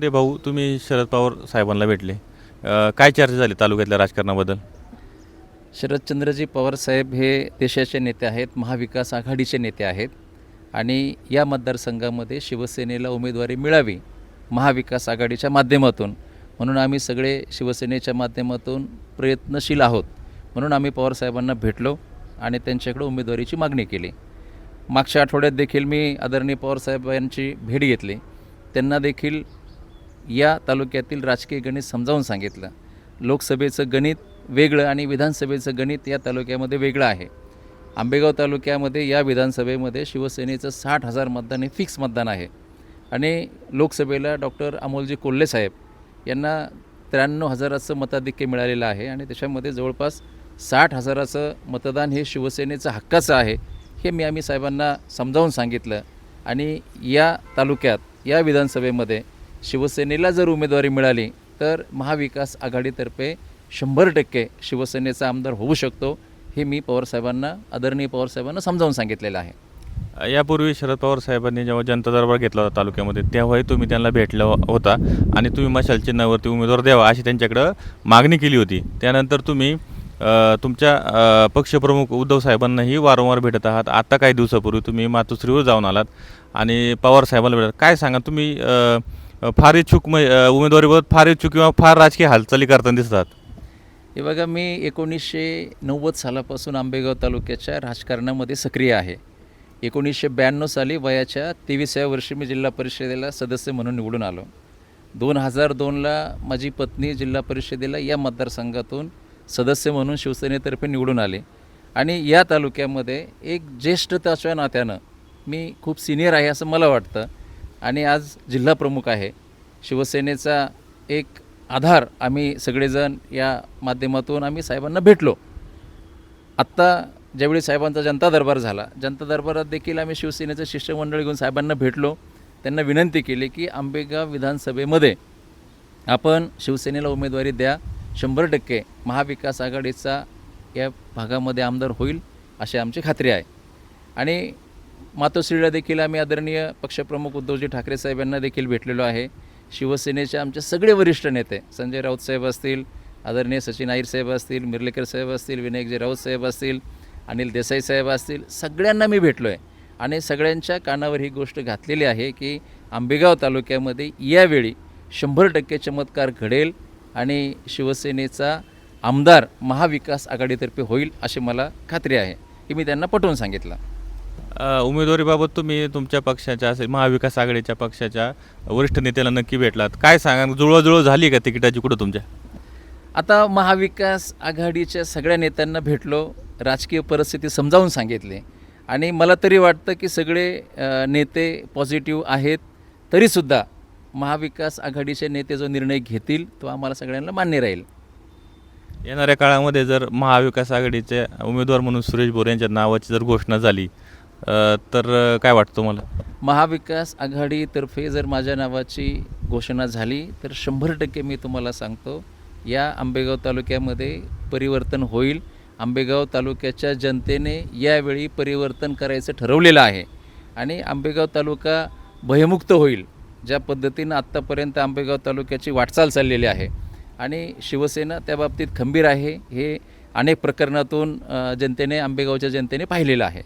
मध्ये भाऊ तुम्ही शरद पवार साहेबांना भेटले. अ, काय चर्चा झाली तालुक्यातल्या राजकारणाबद्दल? शरदचंद्रजी पवार साहेब हे देशाचे नेते आहेत महाविकास आघाडीचे नेते आहेत आणि या मतदारसंघामध्ये शिवसेनेला उमेदवारी मिळावी महाविकास आघाडीच्या माध्यमातून. म्हणून आम्ही सगळे शिवसेनेच्या माध्यमातून प्रयत्नशील आहोत. म्हणून आम्ही पवारसाहेबांना भेटलो आणि त्यांच्याकडे उमेदवारीची मागणी केली. मागच्या आठवड्यात देखील मी आदरणीय पवारसाहेबांची भेट घेतली. त्यांना देखील या तालुक्यातील राजकीय गणित समजावून सांगितलं. लोकसभेचं गणित वेगळं आणि विधानसभेचं गणित या तालुक्यामध्ये वेगळं आहे. आंबेगाव तालुक्यामध्ये या विधानसभेमध्ये शिवसेनेचं साठ हजार मतदान हे फिक्स मतदान आहे. आणि लोकसभेला डॉक्टर अमोलजी कोल्हे साहेब यांना त्र्याण्णव हजाराचं मताधिक्य मिळालेलं आहे आणि त्याच्यामध्ये जवळपास साठ हजाराचं मतदान हे शिवसेनेचं हक्काचं आहे हे मी आम्ही साहेबांना समजावून सांगितलं. आणि या तालुक्यात या विधानसभेमध्ये शिवसेनेला जर उमेदवारी मिळाली तर महाविकास आघाडीतर्फे शंभर टक्के शिवसेनेचा आमदार होऊ शकतो हे मी पवारसाहेबांना आदरणीय पवारसाहेबांना समजावून सांगितलेलं आहे. यापूर्वी शरद पवार साहेबांनी जेव्हा जनता दरबार घेतला होता तालुक्यामध्ये तेव्हाही तुम्ही त्यांना भेटला हो-, होता आणि तुम्ही मशाल चिन्हावरती उमेदवार द्यावा अशी त्यांच्याकडं मागणी केली होती. त्यानंतर तुम्ही तुमच्या पक्षप्रमुख उद्धव साहेबांनाही वारंवार भेटत आहात. आता काही दिवसापूर्वी तुम्ही मातोश्रीवर जाऊन आलात आणि पवार साहेबांना भेटत काय सांगा तुम्ही फार इच्छुक म अ, उमेदवारीबाबत फार इच्छुक किंवा फार राजकीय हालचाली करताना दिसतात. हे बघा मी एकोणीसशे नव्वद सालापासून आंबेगाव तालुक्याच्या राजकारणामध्ये सक्रिय आहे. एकोणीसशे ब्याण्णव साली वयाच्या तेविसाव्या वर्षी मी जिल्हा परिषदेला सदस्य म्हणून निवडून आलो. दोन हजार दोनला माझी पत्नी जिल्हा परिषदेला या मतदारसंघातून सदस्य म्हणून शिवसेनेतर्फे निवडून आले. आणि या तालुक्यामध्ये एक ज्येष्ठताच्या नात्यानं मी खूप सिनियर आहे असं मला वाटतं. आणि आज जिल्हा प्रमुख आहे. शिवसेनेचा एक आधार आम्ही सगळेजण या माध्यमातून आम्ही साहेबांना भेटलो. आत्ता ज्यावेळी साहेबांचा जनता दरबार झाला जनता दरबारात देखील आम्ही शिवसेनेचं शिष्टमंडळ घेऊन साहेबांना भेटलो. त्यांना विनंती केली की आंबेगाव विधानसभेमध्ये आपण शिवसेनेला उमेदवारी द्या शंभर टक्के महाविकास आघाडीचा या भागामध्ये आमदार होईल अशी आमची खात्री आहे. आणि मातोश्रीला देखील आम्ही आदरणीय पक्षप्रमुख उद्धवजी ठाकरे साहेब यांना देखील भेटलेलो आहे. शिवसेनेचे आमचे सगळे वरिष्ठ नेते संजय राऊत साहेब असतील आदरणीय सचिन आईर साहेब असतील मिर्लेकर साहेब असतील विनायकजी राऊत साहेब असतील अनिल देसाई साहेब असतील सगळ्यांना मी भेटलो आहे आणि सगळ्यांच्या कानावर ही गोष्ट घातलेली आहे की आंबेगाव तालुक्यामध्ये यावेळी शंभर टक्के चमत्कार घडेल आणि शिवसेनेचा आमदार महाविकास आघाडीतर्फे होईल अशी मला खात्री आहे. हे मी त्यांना पटवून सांगितलं. उमेदवारीबाबत तुम्ही तुमच्या पक्षाच्या असेल महाविकास आघाडीच्या पक्षाच्या वरिष्ठ नेत्याला नक्की भेटलात. काय सांगा जुळवाजुळव झाली का तिकिटाची कुठं तुमच्या? आता महाविकास आघाडीच्या सगळ्या नेत्यांना भेटलो राजकीय परिस्थिती समजावून सांगितली. आणि मला तरी वाटतं की सगळे नेते पॉझिटिव्ह आहेत तरीसुद्धा महाविकास आघाडीचे नेते जो निर्णय घेतील तो आम्हाला सगळ्यांना मान्य राहील. येणाऱ्या काळामध्ये जर महाविकास आघाडीचे उमेदवार म्हणून सुरेश बोर यांच्या नावाची जर घोषणा झाली तर काय वाटतं तुम्हाला? महाविकास आघाडीतर्फे जर माझ्या नावाची घोषणा झाली तर शंभर टक्के मी तुम्हाला सांगतो या आंबेगाव तालुक्यामध्ये परिवर्तन होईल. आंबेगाव तालुक्याच्या जनतेने यावेळी परिवर्तन करायचं ठरवलेलं आहे. आणि आंबेगाव तालुका भयमुक्त होईल ज्या पद्धतीनं आत्तापर्यंत आंबेगाव तालुक्याची वाटचाल चाललेली आहे. आणि शिवसेना त्या बाबतीत खंबीर आहे हे अनेक प्रकरणातून जनतेने आंबेगावच्या जनतेने पाहिलेलं आहे.